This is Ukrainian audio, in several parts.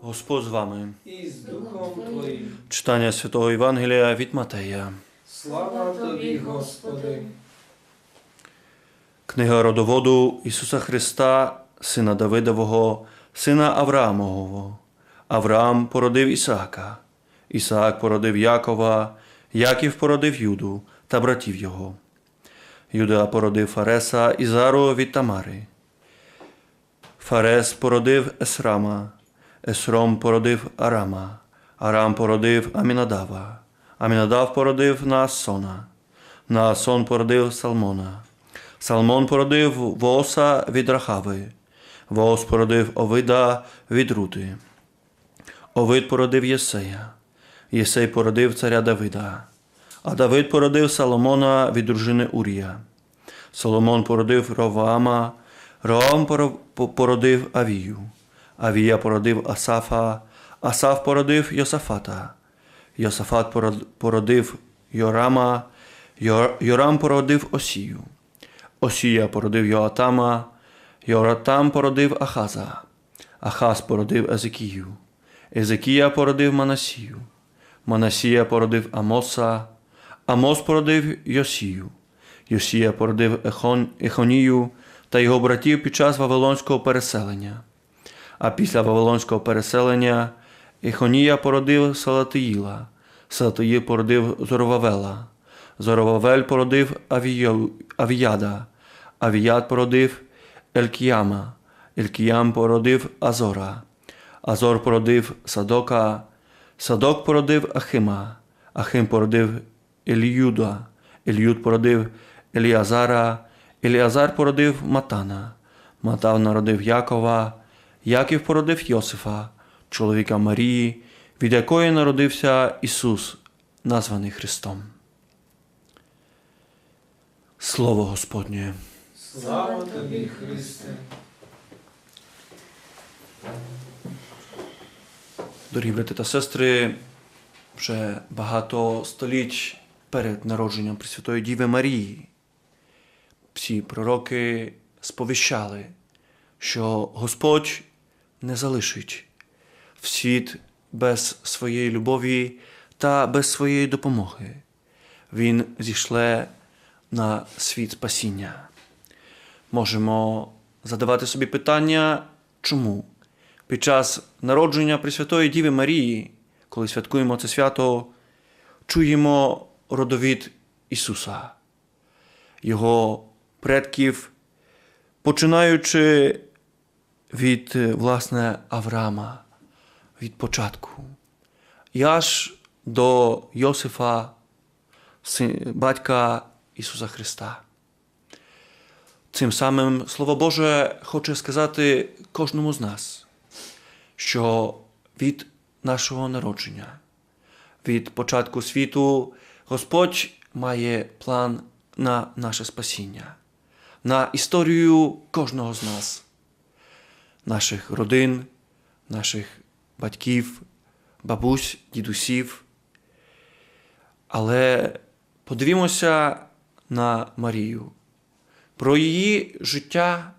Господь з вами. і з Духом Твоїм. Читання Святого Євангелія від Матея. Слава Тобі, Господи! Книга родоводу Ісуса Христа, сина Давидового, сина Авраамового. Авраам породив Ісаака, Ісаак породив Якова, Яків породив Юду та братів його. Юда породив Фареса і Зару від Тамари. Фарес породив Есрама, Есром породив Арама, Арам породив Амінадава, Амінадав породив Наасона, Наасон породив Салмона. Салмон породив Вооса від Рахави, Воос породив Овида від Рути. Овид породив Єсея, Єсей породив царя Давида, а Давид породив Соломона від дружини Урія. Соломон породив Роваама, поро- породив Авію, Авія породив Асафа, Асаф породив Йосафата, Йосафат породив Йорама, Йор- Йорам породив Осію. Осія породив Йоатама, Йоратам породив Ахаза, Ахаз породив Езекію, Езекія породив Манасію, Манасія породив Амоса, Амос породив Йосію, Йосія породив Ехон, Ехонію та його братів під час Вавилонського переселення. А після Вавилонського переселення Ехонія породив Салатиїла, Салатиїл породив Зоровавела, Зоровавель породив Авіяда, Авіяд породив Елькіяма, Елькіям породив Азора, Азор породив Садока, Садок породив Ахима, Ахим породив Еліюда, Еліюд породив Еліазара, Еліазар породив Матана, Матан народив Якова, Яків породив Йосифа, чоловіка Марії, від якої народився Ісус, названий Христом. Слово Господнє. Слава Тобі, Христе! Дорогі брати та сестри, вже багато століть перед народженням Пресвятої Діви Марії всі пророки сповіщали, що Господь не залишить в світ без своєї любові та без своєї допомоги. Він зійшле на світ спасіння. Можемо задавати собі питання, чому? Під час народження Пресвятої Діви Марії, коли святкуємо це свято, чуємо родовід Ісуса, Його предків, починаючи від е, власне Авраама, від початку, і аж до Йосифа, батька Ісуса Христа. Цим самим Слово Боже хоче сказати кожному з нас, що від нашого народження, від початку світу, Господь має план на наше спасіння, на історію кожного з нас, наших родин, наших батьків, бабусь, дідусів. Але подивімося на Марію. Про її життя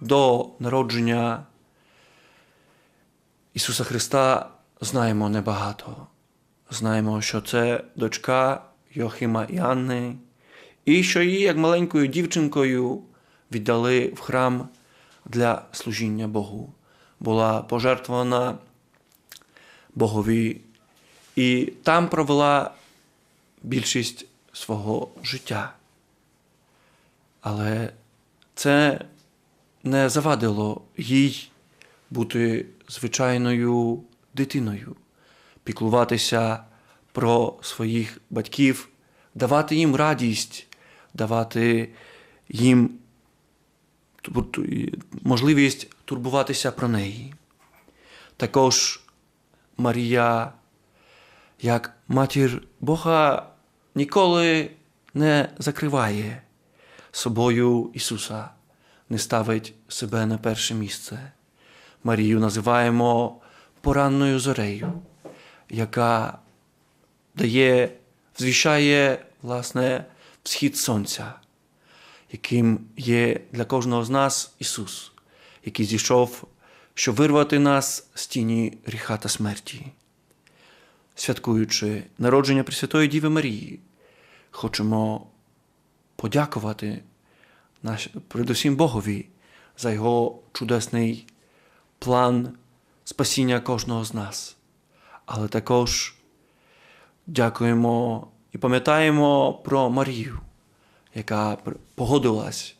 до народження Ісуса Христа знаємо небагато. Знаємо, що це дочка Йохима і Анни, і що її, як маленькою дівчинкою, віддали в храм для служіння Богу. Була пожертвована Богові і там провела більшість свого життя. Але це не завадило їй бути звичайною дитиною, піклуватися про своїх батьків, давати їм радість, давати їм можливість турбуватися про неї. Також Марія, як матір Бога, ніколи не закриває собою Ісуса, не ставить себе на перше місце. Марію називаємо поранною зорею, яка дає, звіщає, власне, всхід сонця, яким є для кожного з нас Ісус, який зійшов, щоб вирвати нас з тіні гріха та смерті. Святкуючи народження Пресвятої Діви Марії, хочемо подякувати наш, передусім Богові за його чудесний план спасіння кожного з нас. Але також дякуємо і пам'ятаємо про Марію, яка погодилась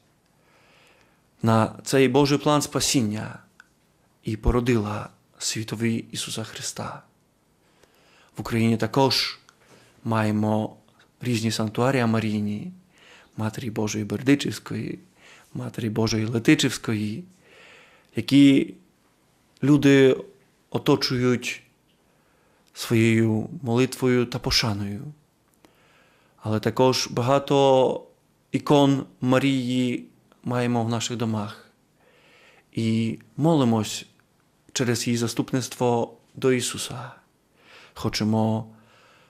на цей Божий план спасіння і породила світові Ісуса Христа. В Україні також маємо різні санктуарії Марійні, Матері Божої Бердичівської, Матері Божої Летичівської, які люди оточують своєю молитвою та пошаною. Але також багато ікон Марії маємо в наших домах. І молимось через її заступництво до Ісуса. Хочемо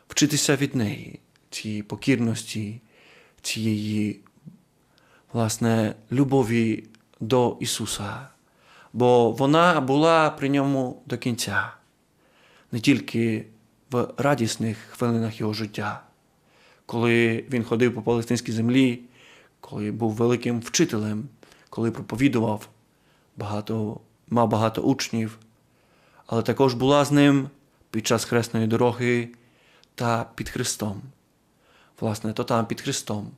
вчитися від неї, цієї покірності, цієї власне любові до Ісуса, бо вона була при ньому до кінця, не тільки в радісних хвилинах його життя, коли він ходив по палестинській землі, коли був великим вчителем, коли проповідував багато, мав багато учнів, але також була з ним під час хресної дороги та під Христом. Власне, то там під Христом.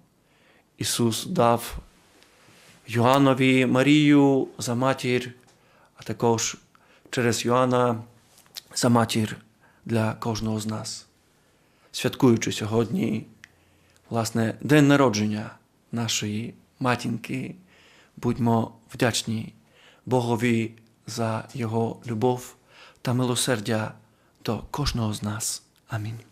Ісус дав Йоаннові Марію за матір, а також через Йоанна за матір для кожного з нас. Святкуючи сьогодні, власне, день народження нашої матінки, будьмо вдячні Богові за Його любов та милосердя до кожного з нас. Амінь.